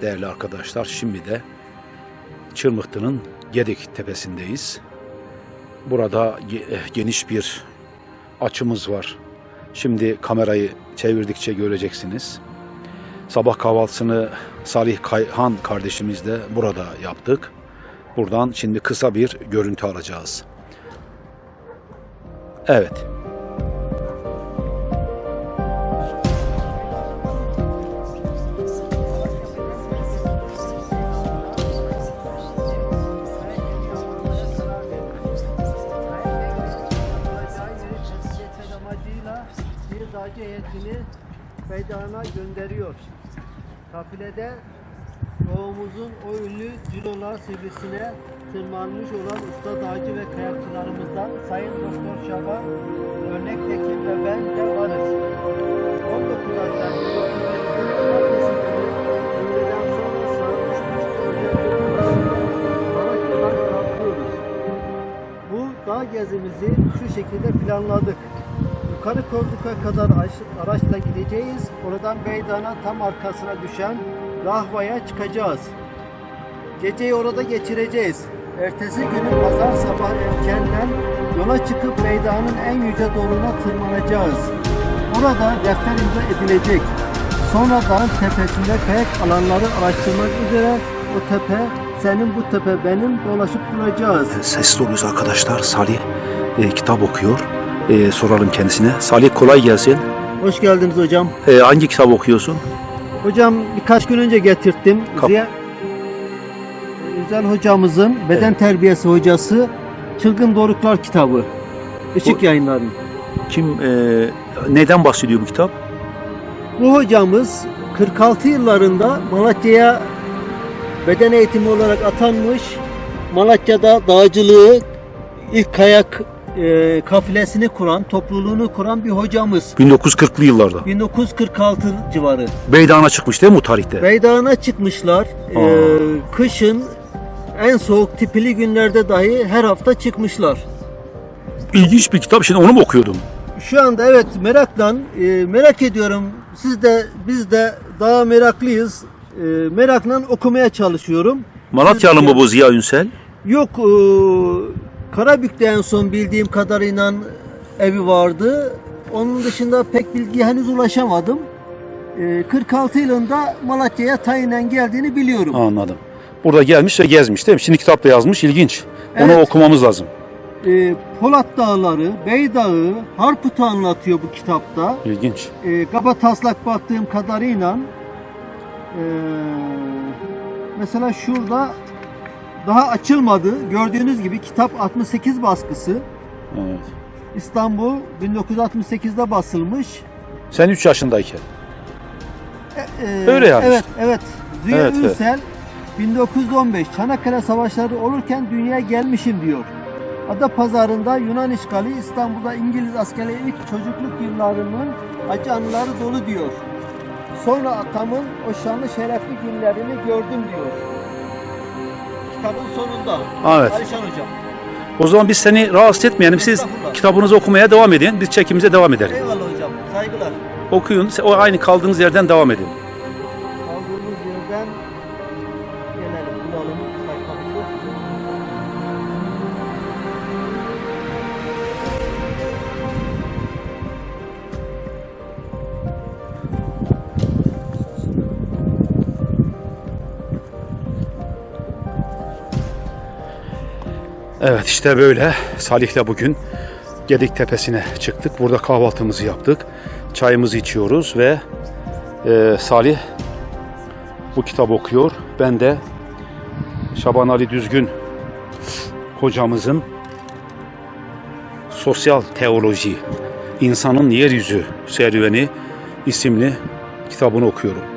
değerli arkadaşlar. Şimdi de Çırmıklı'nın Gedik tepesindeyiz. Burada eh, geniş bir açımız var. Şimdi kamerayı çevirdikçe göreceksiniz. Sabah kahvaltısını Salih Kayhan kardeşimizle burada yaptık. Buradan şimdi kısa bir görüntü alacağız. Evet. Heyetini meydana gönderiyor. Kafilede doğumuzun o ünlü Cilola Sivrisine tırmanmış olan usta dağcı ve kayakçılarımızdan Sayın Doktor Şaban, Örnek Tekin ve ben de varız. 19 Haziran 1951 Cumartesi günü öğleden sonra saat 3.30'da Malatya'dan kalkıyoruz. Bu dağ gezimizi şu şekilde planladık. Yukarı Kozluk'a kadar araç- araçla gideceğiz. Oradan Beydan'a tam arkasına düşen Rahva'ya çıkacağız. Geceyi orada geçireceğiz. Ertesi günü pazar sabah erkenden yola çıkıp Beydan'ın en yüce doğruna tırmanacağız. Orada defter imza edilecek. Sonra dağın tepesinde kayak alanları araştırmak üzere o tepe senin bu tepe benim dolaşıp duracağız. Sesli oluyoruz arkadaşlar. Salih e, kitap okuyor. E, soralım kendisine. Salih kolay gelsin. Hoş geldiniz hocam. E, hangi kitap okuyorsun? Hocam birkaç gün önce getirttim. Kap- Ziya Özel hocamızın beden terbiyesi hocası Çılgın Doruklar kitabı. Işık Bu- yayınları. Kim e, neden bahsediyor bu kitap? Bu hocamız 46 yıllarında Malatya'ya beden eğitimi olarak atanmış. Malatya'da dağcılığı ilk kayak e, kafilesini kuran, topluluğunu kuran bir hocamız. 1940'lı yıllarda. 1946 civarı. Beydan'a çıkmış değil mi bu tarihte? Beydağına çıkmışlar. Aa. kışın en soğuk tipili günlerde dahi her hafta çıkmışlar. İlginç bir kitap. Şimdi onu mu okuyordum? Şu anda evet merakla e, merak ediyorum. Siz de biz de daha meraklıyız. E, merakla okumaya çalışıyorum. Malatyalı mı bu Ziya Ünsel? Yok e, Karabük'te en son bildiğim kadarıyla evi vardı. Onun dışında pek bilgiye henüz ulaşamadım. E, 46 yılında Malatya'ya tayinen geldiğini biliyorum. Anladım. Burada gelmiş ve gezmiş değil mi? Şimdi kitapta yazmış. İlginç. Onu Evet. okumamız lazım. e, Polat Dağları, Beydağı, Harput'u anlatıyor bu kitapta. İlginç. E, kaba taslak baktığım kadarıyla e, mesela şurada daha açılmadı. Gördüğünüz gibi kitap 68 baskısı. Evet. İstanbul 1968'de basılmış. Sen 3 yaşındayken. E, Öyle yani Evet, evet. Ziya Evet, evet. Ünsel 1915 Çanakkale Savaşları olurken dünyaya gelmişim diyor. Ada pazarında Yunan işgali İstanbul'da İngiliz askerleri ilk çocukluk yıllarının acı anıları dolu diyor. Sonra atamın o şanlı şerefli günlerini gördüm diyor. Kitabın sonunda. Evet. Alişan Hocam. O zaman biz seni rahatsız etmeyelim. Siz Estağfurullah. kitabınızı okumaya devam edin. Biz çekimize devam edelim. Eyvallah hocam. Saygılar. Okuyun. O aynı kaldığınız yerden devam edin. Evet işte böyle Salih'le bugün Gedik Tepesi'ne çıktık. Burada kahvaltımızı yaptık. Çayımızı içiyoruz ve e, Salih bu kitap okuyor. Ben de Şaban Ali Düzgün hocamızın Sosyal Teoloji, İnsanın Yeryüzü Serüveni isimli kitabını okuyorum.